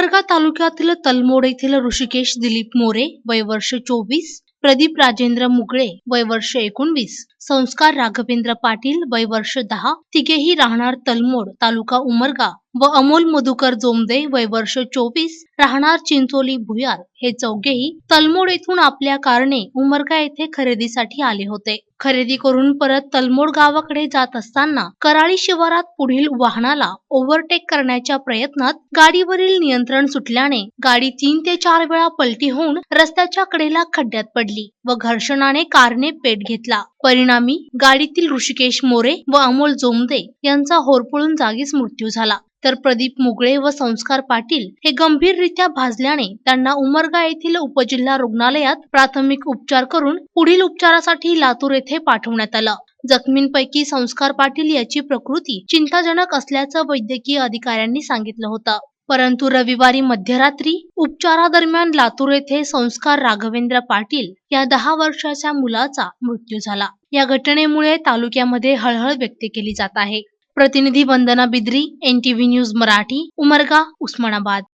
उमरगा तालुक्यातील तलमोड येथील ऋषिकेश दिलीप मोरे वय वर्ष चोवीस प्रदीप राजेंद्र मुगळे वय वर्ष एकोणवीस संस्कार राघवेंद्र पाटील वय वर्ष दहा तिघेही राहणार तलमोड तालुका उमरगा. व अमोल मधुकर जोमदे वय वर्ष चोवीस राहणार चिंचोली भुयार हे चौघेही तलमोड येथून आपल्या कारने उमरगा येथे खरेदीसाठी आले होते. खरेदी करून परत तलमोड गावाकडे जात असताना कराळी शिवारात पुढील वाहनाला ओव्हरटेक करण्याच्या प्रयत्नात गाडीवरील नियंत्रण सुटल्याने गाडी तीन ते चार वेळा पलटी होऊन रस्त्याच्या कडेला खड्ड्यात पडली व घर्षणाने कारने पेट घेतला. परिणामी गाडीतील ऋषिकेश मोरे व अमोल जोमदे यांचा होरपळून जागीच मृत्यू झाला. तर प्रदीप मुगळे व संस्कार पाटील हे गंभीररित्या भाजल्याने त्यांना उमरगा येथील उपजिल्हा रुग्णालयात प्राथमिक उपचार करून पुढील उपचारासाठी लातूर येथे पाठवण्यात आलं. जखमींपैकी संस्कार पाटील याची प्रकृती चिंताजनक असल्याचं वैद्यकीय अधिकाऱ्यांनी सांगितलं होतं. परंतु रविवारी मध्यरात्री उपचारादरम्यान लातूर येथे संस्कार राघवेंद्र पाटील या दहा वर्षाच्या मुलाचा मृत्यू झाला. या घटनेमुळे तालुक्यामध्ये हळहळ व्यक्त केली जात आहे. प्रतिनिधी वंदना बिद्री एन न्यूज मराठी उमरगा उस्मानाबाद.